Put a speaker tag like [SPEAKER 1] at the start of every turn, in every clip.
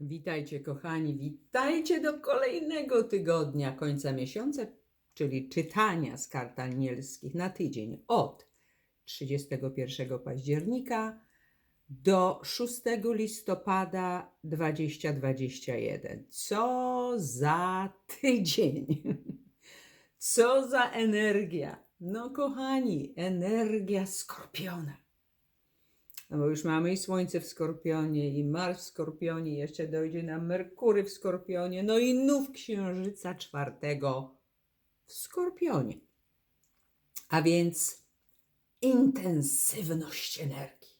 [SPEAKER 1] Witajcie, kochani, witajcie do kolejnego tygodnia końca miesiąca, czyli czytania z kart anielskich na tydzień od 31 października do 6 listopada 2021. Co za tydzień! Co za energia! No, kochani, energia skorpiona. No bo już mamy i Słońce w Skorpionie, i Mars w Skorpionie, jeszcze dojdzie nam Merkury w Skorpionie, no i nów Księżyca czwartego w Skorpionie. A więc intensywność energii.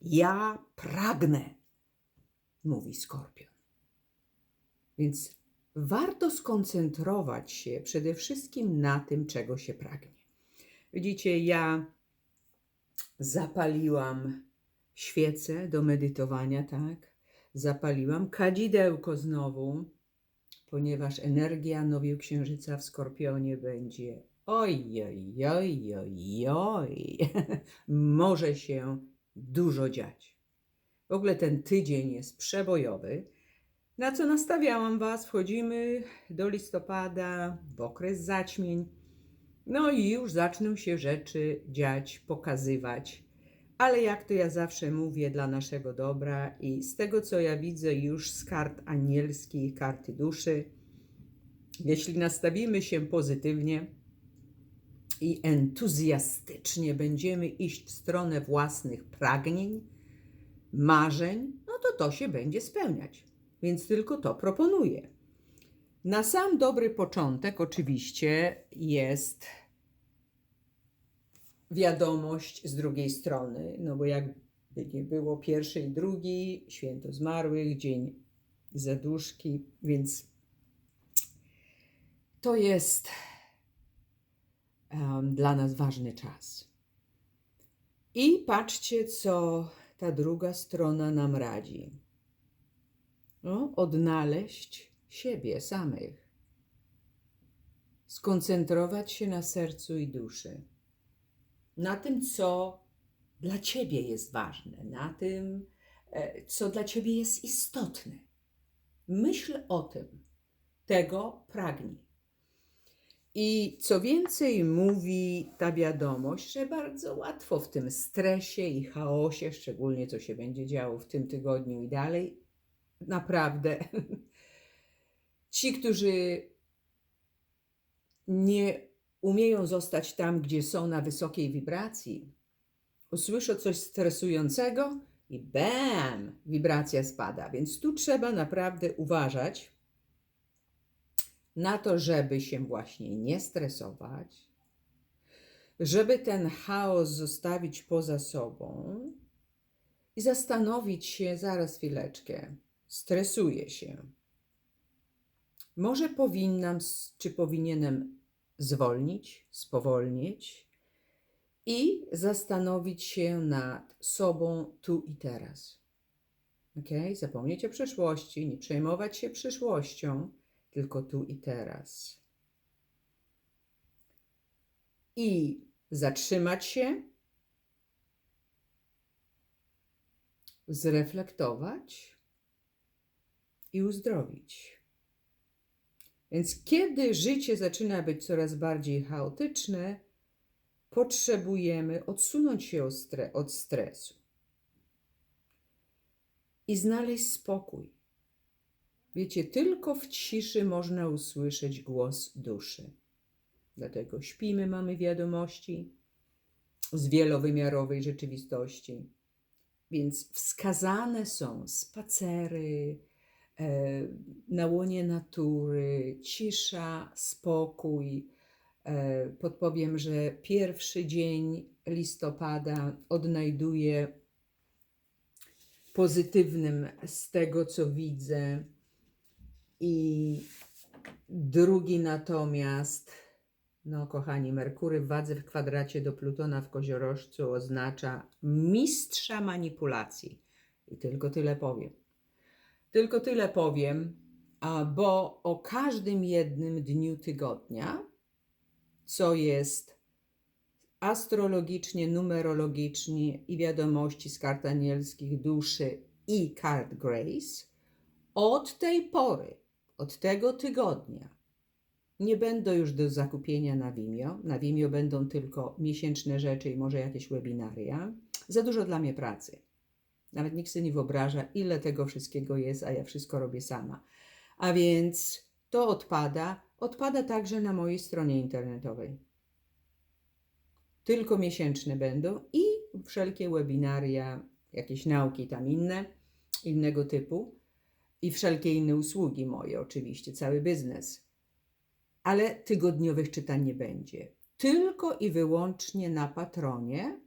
[SPEAKER 1] Ja pragnę, mówi Skorpion. Więc warto skoncentrować się przede wszystkim na tym, czego się pragnie. Widzicie, ja zapaliłam świecę do medytowania, tak? Zapaliłam kadzidełko znowu, ponieważ energia nowiu księżyca w Skorpionie będzie oj, oj, oj, oj, oj. Może się dużo dziać. W ogóle ten tydzień jest przebojowy. Na co nastawiałam Was? Wchodzimy do listopada, w okres zaćmień. No i już zaczną się rzeczy dziać, pokazywać. Ale jak to ja zawsze mówię, dla naszego dobra i z tego, co ja widzę już z kart anielskich, karty duszy, jeśli nastawimy się pozytywnie i entuzjastycznie będziemy iść w stronę własnych pragnień, marzeń, no to to się będzie spełniać. Więc tylko to proponuję. Na sam dobry początek, oczywiście, jest wiadomość z drugiej strony, no bo jakby nie było pierwszy i drugi, święto zmarłych, dzień zaduszki, więc to jest em, dla nas ważny czas. I patrzcie, co ta druga strona nam radzi. No, odnaleźć siebie samych. Skoncentrować się na sercu i duszy. Na tym, co dla ciebie jest ważne, na tym, e, co dla ciebie jest istotne. Myśl o tym, tego pragnij. I co więcej mówi ta wiadomość, że bardzo łatwo w tym stresie i chaosie, szczególnie co się będzie działo w tym tygodniu i dalej, naprawdę ci, którzy nie umieją zostać tam, gdzie są na wysokiej wibracji, usłyszą coś stresującego i bam, wibracja spada. Więc tu trzeba naprawdę uważać na to, żeby się właśnie nie stresować, żeby ten chaos zostawić poza sobą i zastanowić się, zaraz chwileczkę, stresuję się. Może powinnam, czy powinienem zwolnić, spowolnić i zastanowić się nad sobą tu i teraz. Ok? Zapomnieć o przeszłości, nie przejmować się przyszłością, tylko tu i teraz. I zatrzymać się, zreflektować i uzdrowić. Więc kiedy życie zaczyna być coraz bardziej chaotyczne, potrzebujemy odsunąć się od, stre od stresu i znaleźć spokój. Wiecie, tylko w ciszy można usłyszeć głos duszy. Dlatego śpimy, mamy wiadomości z wielowymiarowej rzeczywistości. Więc wskazane są spacery, na łonie natury, cisza, spokój. E, podpowiem, że pierwszy dzień listopada odnajduję pozytywnym z tego, co widzę, i drugi natomiast, no kochani, Merkury w wadze w kwadracie do Plutona w koziorożcu oznacza mistrza manipulacji. I tylko tyle powiem. Tylko tyle powiem, bo o każdym jednym dniu tygodnia, co jest astrologicznie, numerologicznie i wiadomości z kart anielskich duszy i Card Grace, od tej pory, od tego tygodnia, nie będą już do zakupienia na Vimeo. Na Vimeo będą tylko miesięczne rzeczy i może jakieś webinaria. Za dużo dla mnie pracy. Nawet nikt sobie nie wyobraża, ile tego wszystkiego jest, a ja wszystko robię sama. A więc to odpada. Odpada także na mojej stronie internetowej. Tylko miesięczne będą i wszelkie webinaria, jakieś nauki tam inne, innego typu i wszelkie inne usługi moje, oczywiście, cały biznes. Ale tygodniowych czytań nie będzie. Tylko i wyłącznie na patronie.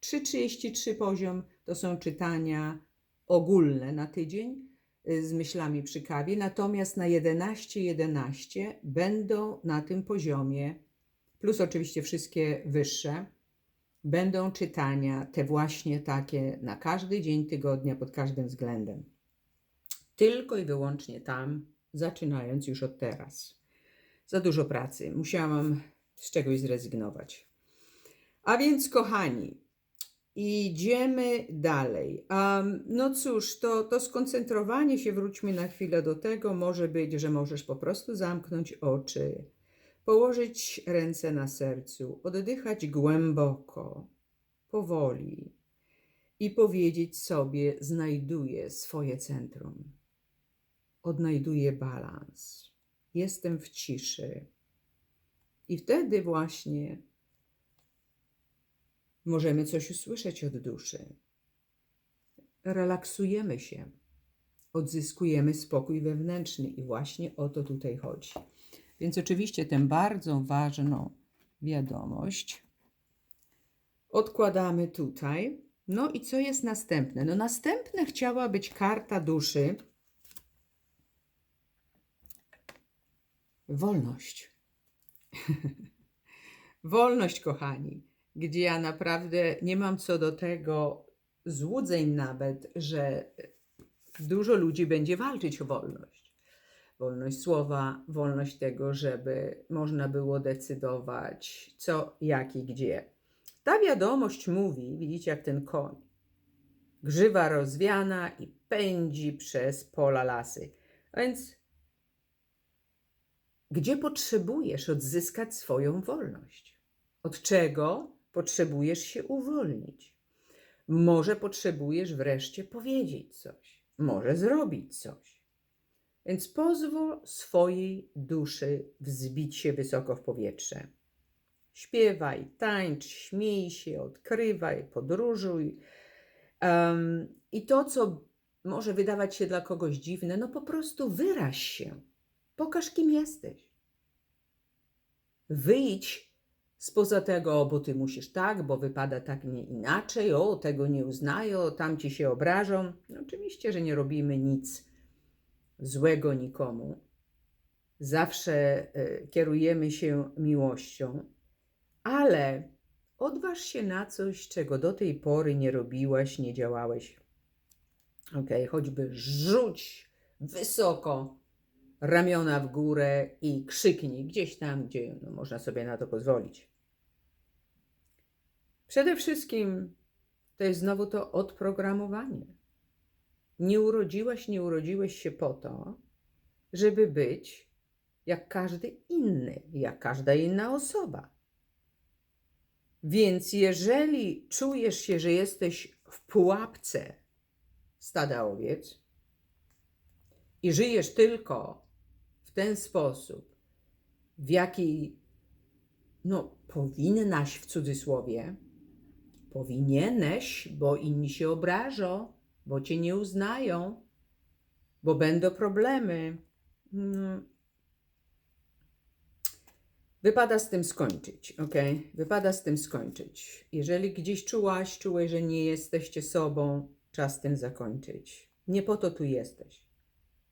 [SPEAKER 1] 3,33 poziom to są czytania ogólne na tydzień y, z myślami przy kawie, natomiast na 11.11 będą na tym poziomie, plus oczywiście wszystkie wyższe, będą czytania te właśnie takie na każdy dzień tygodnia pod każdym względem. Tylko i wyłącznie tam, zaczynając już od teraz. Za dużo pracy, musiałam z czegoś zrezygnować. A więc, kochani, idziemy dalej. Um, no cóż, to, to skoncentrowanie się, wróćmy na chwilę do tego, może być, że możesz po prostu zamknąć oczy, położyć ręce na sercu, oddychać głęboko, powoli i powiedzieć sobie: Znajduję swoje centrum, odnajduję balans, jestem w ciszy. I wtedy właśnie możemy coś usłyszeć od duszy. Relaksujemy się, odzyskujemy spokój wewnętrzny i właśnie o to tutaj chodzi. Więc oczywiście tę bardzo ważną wiadomość odkładamy tutaj. No i co jest następne? No następne chciała być karta duszy. Wolność. Wolność, kochani, gdzie ja naprawdę nie mam co do tego złudzeń nawet, że dużo ludzi będzie walczyć o wolność. Wolność słowa, wolność tego, żeby można było decydować co, jak i gdzie. Ta wiadomość mówi, widzicie jak ten koń, grzywa rozwiana i pędzi przez pola lasy. A więc gdzie potrzebujesz odzyskać swoją wolność? Od czego potrzebujesz się uwolnić? Może potrzebujesz wreszcie powiedzieć coś, może zrobić coś. Więc pozwól swojej duszy wzbić się wysoko w powietrze. Śpiewaj, tańcz, śmiej się, odkrywaj, podróżuj. Um, I to, co może wydawać się dla kogoś dziwne, no po prostu wyraź się. Pokaż, kim jesteś. Wyjdź spoza tego, bo ty musisz tak, bo wypada tak, nie inaczej, o, tego nie uznają, tam ci się obrażą. No, oczywiście, że nie robimy nic złego nikomu. Zawsze y, kierujemy się miłością, ale odważ się na coś, czego do tej pory nie robiłaś, nie działałeś. Ok, choćby rzuć wysoko ramiona w górę i krzyknij gdzieś tam, gdzie no, można sobie na to pozwolić. Przede wszystkim to jest znowu to odprogramowanie. Nie urodziłaś, nie urodziłeś się po to, żeby być jak każdy inny, jak każda inna osoba. Więc jeżeli czujesz się, że jesteś w pułapce stada owiec i żyjesz tylko ten sposób, w jaki no, powinnaś w cudzysłowie, powinieneś, bo inni się obrażą, bo cię nie uznają, bo będą problemy. Mm. Wypada z tym skończyć, ok? Wypada z tym skończyć. Jeżeli gdzieś czułaś, czułeś, że nie jesteście sobą, czas tym zakończyć. Nie po to tu jesteś.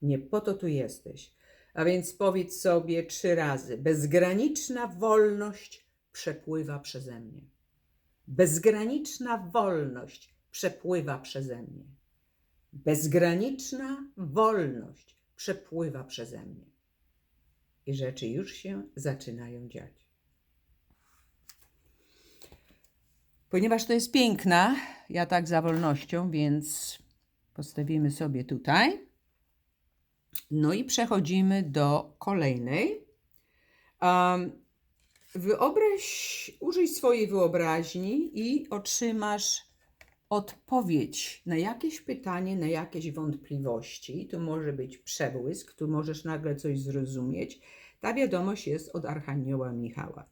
[SPEAKER 1] Nie po to tu jesteś. A więc powiedz sobie trzy razy: bezgraniczna wolność przepływa przeze mnie. Bezgraniczna wolność przepływa przeze mnie. Bezgraniczna wolność przepływa przeze mnie. I rzeczy już się zaczynają dziać. Ponieważ to jest piękna, ja tak za wolnością, więc Postawimy sobie tutaj. No i przechodzimy do kolejnej. Um, wyobraź, użyj swojej wyobraźni i otrzymasz odpowiedź na jakieś pytanie, na jakieś wątpliwości. Tu może być przebłysk, tu możesz nagle coś zrozumieć. Ta wiadomość jest od Archanioła Michała.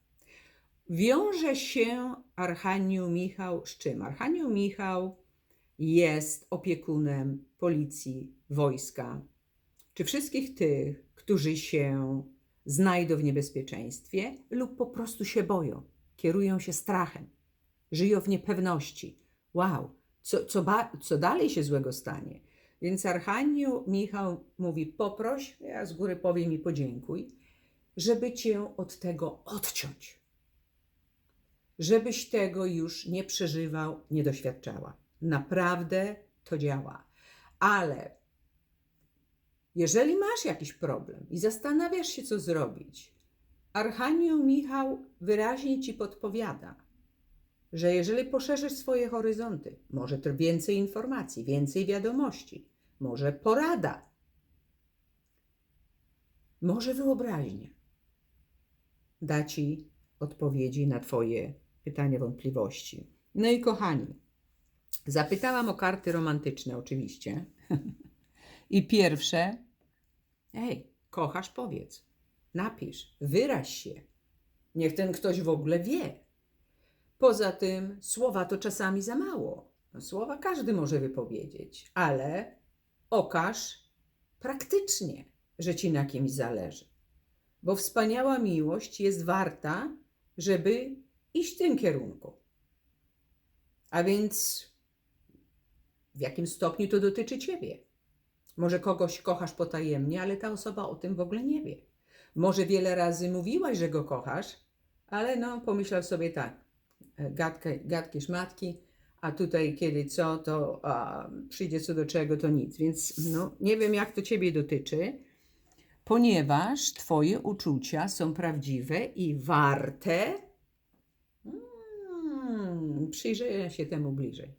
[SPEAKER 1] Wiąże się Archanioł Michał z czym? Archanioł Michał jest opiekunem policji, wojska, czy wszystkich tych, którzy się znajdą w niebezpieczeństwie lub po prostu się boją, kierują się strachem, żyją w niepewności. Wow, co, co, co dalej się złego stanie? Więc Archanioł Michał mówi: poproś, ja z góry powiem i podziękuj, żeby cię od tego odciąć. Żebyś tego już nie przeżywał, nie doświadczała. Naprawdę to działa. Ale jeżeli masz jakiś problem i zastanawiasz się, co zrobić, Archanioł Michał wyraźnie ci podpowiada, że jeżeli poszerzysz swoje horyzonty, może więcej informacji, więcej wiadomości, może porada, może wyobraźnia da ci odpowiedzi na Twoje pytania, wątpliwości. No i kochani, zapytałam o karty romantyczne, oczywiście. I pierwsze, ej, kochasz, powiedz, napisz, wyraź się. Niech ten ktoś w ogóle wie. Poza tym, słowa to czasami za mało. No, słowa każdy może wypowiedzieć, ale okaż praktycznie, że ci na kimś zależy. Bo wspaniała miłość jest warta, żeby iść w tym kierunku. A więc w jakim stopniu to dotyczy ciebie? Może kogoś kochasz potajemnie, ale ta osoba o tym w ogóle nie wie. Może wiele razy mówiłaś, że go kochasz, ale no, pomyślał sobie tak, gadkę, gadki szmatki, a tutaj kiedy co, to przyjdzie co do czego, to nic. Więc no, nie wiem, jak to Ciebie dotyczy, ponieważ Twoje uczucia są prawdziwe i warte mm, przyjrzenia się temu bliżej.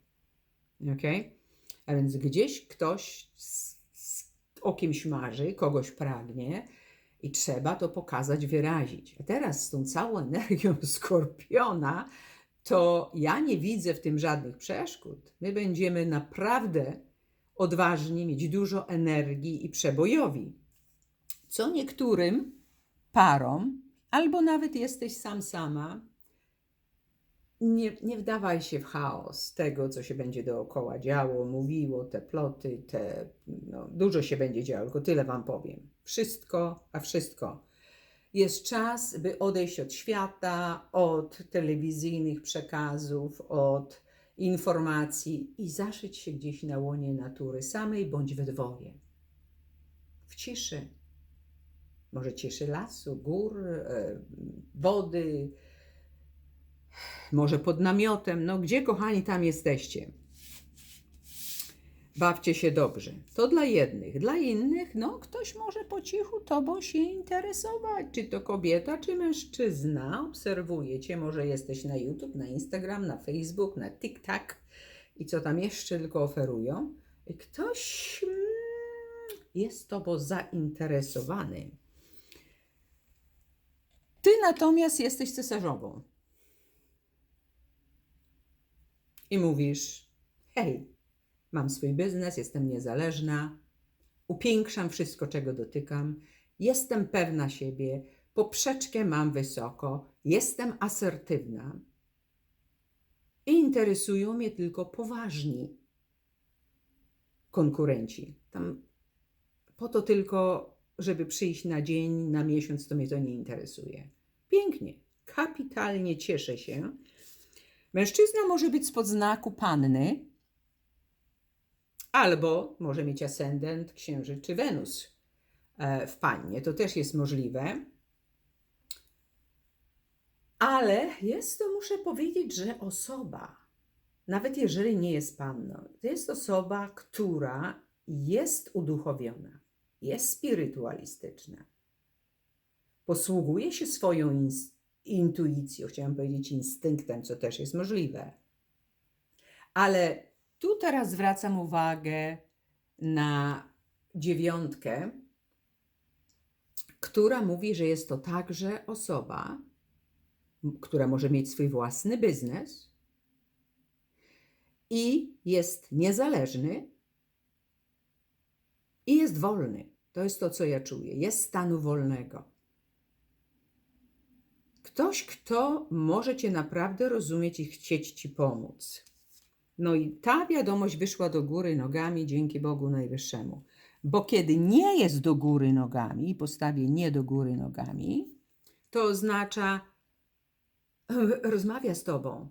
[SPEAKER 1] Ok? A więc gdzieś ktoś z, o kimś marzy, kogoś pragnie i trzeba to pokazać, wyrazić. A teraz z tą całą energią skorpiona, to ja nie widzę w tym żadnych przeszkód. My będziemy naprawdę odważni, mieć dużo energii i przebojowi. Co niektórym parom, albo nawet jesteś sam sama, nie, nie wdawaj się w chaos tego, co się będzie dookoła działo, mówiło, te ploty, te, no, dużo się będzie działo, tylko tyle Wam powiem. Wszystko, a wszystko. Jest czas, by odejść od świata, od telewizyjnych przekazów, od informacji i zaszyć się gdzieś na łonie natury, samej bądź we dwoje. W ciszy. Może cieszy lasu, gór, e, wody, może pod namiotem. No gdzie, kochani, tam jesteście? Bawcie się dobrze. To dla jednych. Dla innych, no ktoś może po cichu tobą się interesować. Czy to kobieta, czy mężczyzna. Obserwujecie, może jesteś na YouTube, na Instagram, na Facebook, na TikTok i co tam jeszcze tylko oferują. Ktoś mm, jest tobą zainteresowany. Ty natomiast jesteś cesarzową. I mówisz: Hej, mam swój biznes, jestem niezależna, upiększam wszystko, czego dotykam, jestem pewna siebie, poprzeczkę mam wysoko, jestem asertywna. I interesują mnie tylko poważni konkurenci. Tam po to tylko, żeby przyjść na dzień, na miesiąc, to mnie to nie interesuje. Pięknie, kapitalnie cieszę się. Mężczyzna może być spod znaku panny, albo może mieć ascendent księżyc czy Wenus e, w pannie. To też jest możliwe. Ale jest to, muszę powiedzieć, że osoba, nawet jeżeli nie jest panną, to jest osoba, która jest uduchowiona, jest spirytualistyczna, posługuje się swoją intuicją, chciałam powiedzieć instynktem, co też jest możliwe. Ale tu teraz zwracam uwagę na dziewiątkę, która mówi, że jest to także osoba, która może mieć swój własny biznes i jest niezależny i jest wolny. To jest to, co ja czuję. Jest stanu wolnego. Ktoś, kto może Cię naprawdę rozumieć i chcieć Ci pomóc. No i ta wiadomość wyszła do góry nogami dzięki Bogu Najwyższemu. Bo kiedy nie jest do góry nogami, postawię nie do góry nogami, to oznacza rozmawia z Tobą,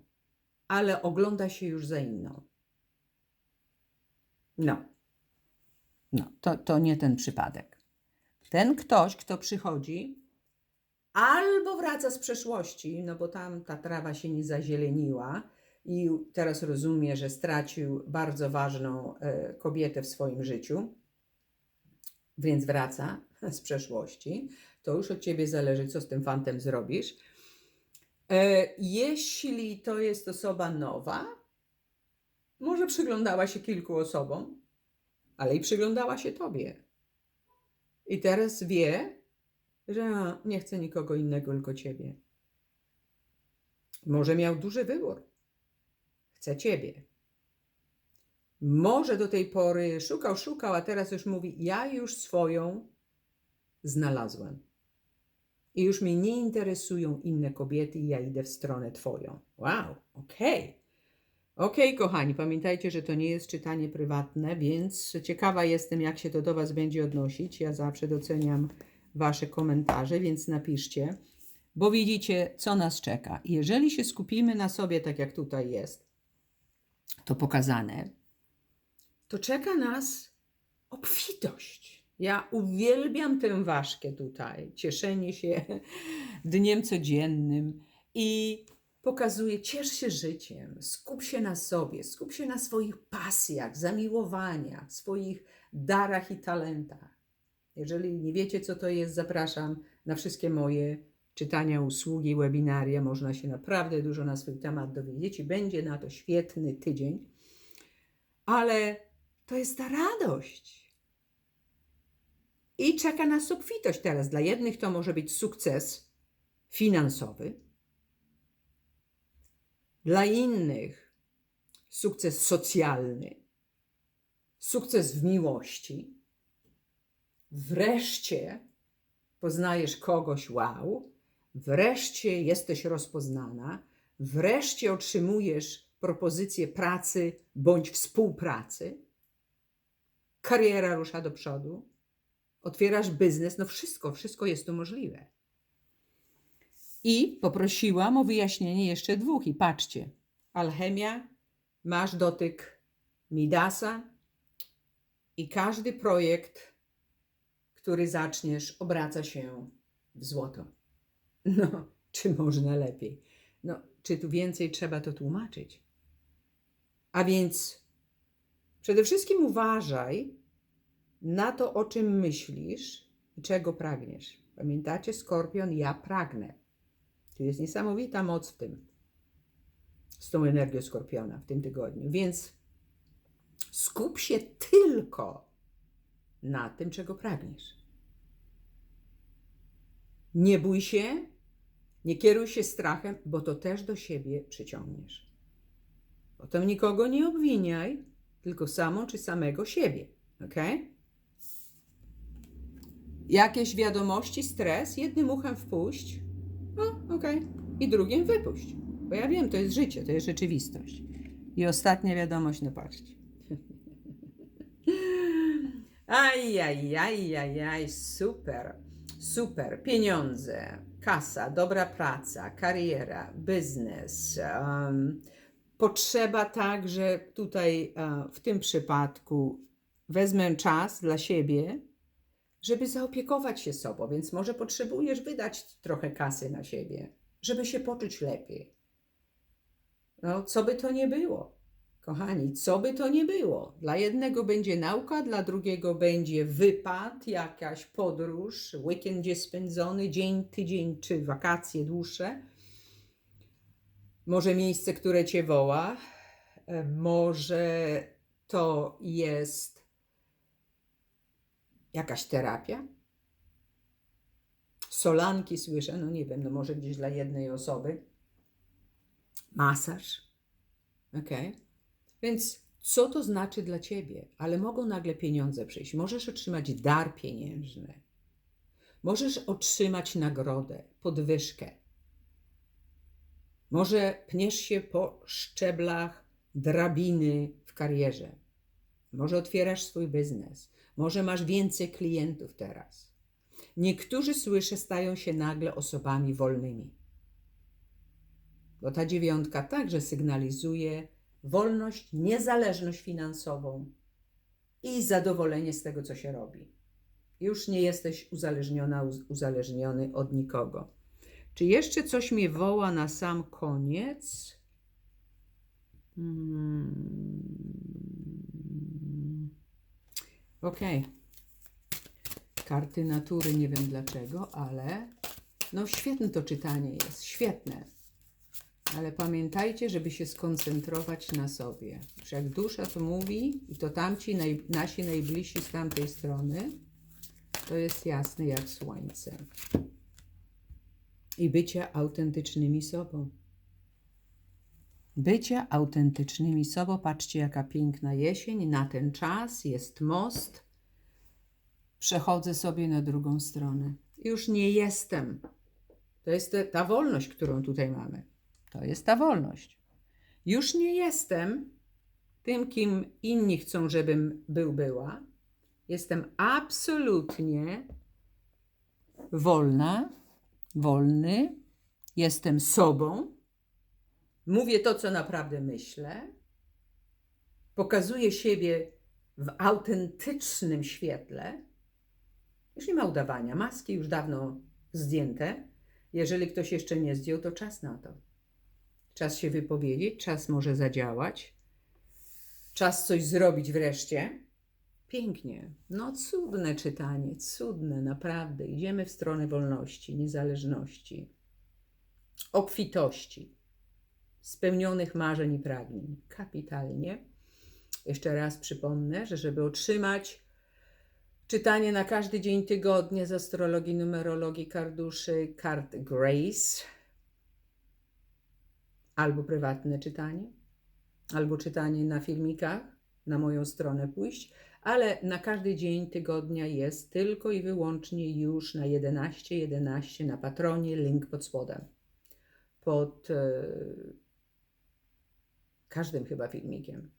[SPEAKER 1] ale ogląda się już za inną. No. No, to, to nie ten przypadek. Ten ktoś, kto przychodzi, albo wraca z przeszłości, no bo tam ta trawa się nie zazieleniła i teraz rozumie, że stracił bardzo ważną e, kobietę w swoim życiu, więc wraca z przeszłości. To już od ciebie zależy, co z tym fantem zrobisz. E, jeśli to jest osoba nowa, może przyglądała się kilku osobom, ale i przyglądała się tobie. I teraz wie, że nie chce nikogo innego, tylko ciebie. Może miał duży wybór. Chce ciebie. Może do tej pory szukał, szukał, a teraz już mówi: Ja już swoją znalazłem. I już mnie nie interesują inne kobiety, i ja idę w stronę Twoją. Wow, okej. Okej, kochani, pamiętajcie, że to nie jest czytanie prywatne, więc ciekawa jestem, jak się to do Was będzie odnosić. Ja zawsze doceniam Wasze komentarze, więc napiszcie, bo widzicie, co nas czeka. Jeżeli się skupimy na sobie, tak jak tutaj jest, to pokazane, to czeka nas obfitość. Ja uwielbiam tę ważkę tutaj, cieszenie się dniem codziennym i pokazuje, ciesz się życiem, skup się na sobie, skup się na swoich pasjach, zamiłowaniach, swoich darach i talentach. Jeżeli nie wiecie, co to jest, zapraszam na wszystkie moje czytania, usługi, webinaria. Można się naprawdę dużo na swój temat dowiedzieć i będzie na to świetny tydzień. Ale to jest ta radość. I czeka nas obfitość teraz. Dla jednych to może być sukces finansowy, dla innych sukces socjalny, sukces w miłości. Wreszcie poznajesz kogoś, wow, wreszcie jesteś rozpoznana, wreszcie otrzymujesz propozycję pracy bądź współpracy, kariera rusza do przodu, otwierasz biznes, no wszystko, wszystko jest tu możliwe. I poprosiłam o wyjaśnienie jeszcze dwóch. I patrzcie, alchemia, masz dotyk Midasa i każdy projekt, który zaczniesz, obraca się w złoto. No, czy można lepiej? No, czy tu więcej trzeba to tłumaczyć? A więc przede wszystkim uważaj na to, o czym myślisz i czego pragniesz. Pamiętacie, skorpion, ja pragnę. Tu jest niesamowita moc w tym, z tą energią skorpiona w tym tygodniu. Więc skup się tylko na tym, czego pragniesz. Nie bój się, nie kieruj się strachem, bo to też do siebie przyciągniesz. Potem nikogo nie obwiniaj, tylko samą czy samego siebie. Ok? Jakieś wiadomości, stres, jednym uchem wpuść, o, okej, i drugim wypuść. Bo ja wiem, to jest życie, to jest rzeczywistość. I ostatnia wiadomość, no patrzcie. Aj, aj, aj, aj, aj, super, super. Pieniądze, kasa, dobra praca, kariera, biznes. Um, potrzeba także tutaj e, w tym przypadku wezmę czas dla siebie, żeby zaopiekować się sobą, więc może potrzebujesz wydać trochę kasy na siebie, żeby się poczuć lepiej. No, co by to nie było, kochani, co by to nie było. Dla jednego będzie nauka, dla drugiego będzie wypad, jakaś podróż, weekend gdzie spędzony, dzień, tydzień czy wakacje dłuższe. Może miejsce, które cię woła, e, może to jest Jakaś terapia? Solanki słyszę, no nie wiem, no może gdzieś dla jednej osoby. Masaż. Ok. Więc co to znaczy dla ciebie? Ale mogą nagle pieniądze przyjść. Możesz otrzymać dar pieniężny. Możesz otrzymać nagrodę, podwyżkę. Może pniesz się po szczeblach drabiny w karierze. Może otwierasz swój biznes. Może masz więcej klientów teraz. Niektórzy, słyszę, stają się nagle osobami wolnymi. Bo ta dziewiątka także sygnalizuje wolność, niezależność finansową i zadowolenie z tego, co się robi. Już nie jesteś uzależniona, uz- uzależniony od nikogo. Czy jeszcze coś mnie woła na sam koniec? Hmm. Okej. Karty natury, nie wiem dlaczego, ale no świetne to czytanie jest, świetne. Ale pamiętajcie, żeby się skoncentrować na sobie. Już jak dusza to mówi, i to tamci, naj, nasi najbliżsi z tamtej strony, to jest jasne jak słońce. I bycie autentycznymi sobą. Bycie autentycznymi sobą. Patrzcie, jaka piękna jesień. Na ten czas jest most. Przechodzę sobie na drugą stronę. Już nie jestem. To jest ta wolność, którą tutaj mamy. To jest ta wolność. Już nie jestem tym, kim inni chcą, żebym był, była. Jestem absolutnie wolna, wolny. Jestem sobą. Mówię to, co naprawdę myślę. Pokazuję siebie w autentycznym świetle. Już nie ma udawania. Maski już dawno zdjęte. Jeżeli ktoś jeszcze nie zdjął, to czas na to. Czas się wypowiedzieć, czas może zadziałać, czas coś zrobić wreszcie. Pięknie. No, cudne czytanie, cudne, naprawdę. Idziemy w stronę wolności, niezależności, obfitości, spełnionych marzeń i pragnień. Kapitalnie. Jeszcze raz przypomnę, że żeby otrzymać czytanie na każdy dzień tygodnia z astrologii, numerologii, karduszy, kart Grace, albo prywatne czytanie, albo czytanie na filmikach, na moją stronę pójść, ale na każdy dzień tygodnia jest tylko i wyłącznie już na 11.11 11 na patronie, link pod spodem. Pod e, każdym chyba filmikiem.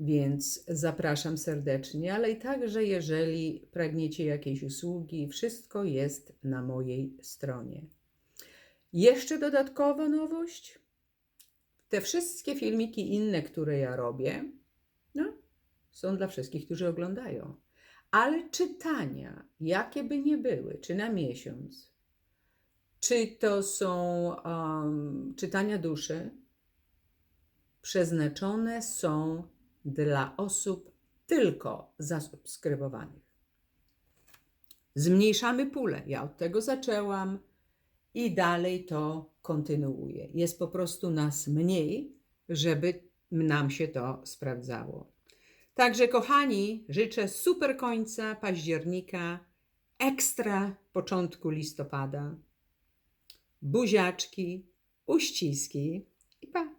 [SPEAKER 1] Więc zapraszam serdecznie, ale i także, jeżeli pragniecie jakiejś usługi, wszystko jest na mojej stronie. Jeszcze dodatkowa nowość. Te wszystkie filmiki inne, które ja robię, no, są dla wszystkich, którzy oglądają. Ale czytania, jakie by nie były, czy na miesiąc, czy to są um, czytania duszy, przeznaczone są dla osób tylko zasubskrybowanych. Zmniejszamy pulę. Ja od tego zaczęłam i dalej to kontynuuję. Jest po prostu nas mniej, żeby nam się to sprawdzało. Także, kochani, życzę super końca października, ekstra początku listopada. Buziaczki, uściski i pa!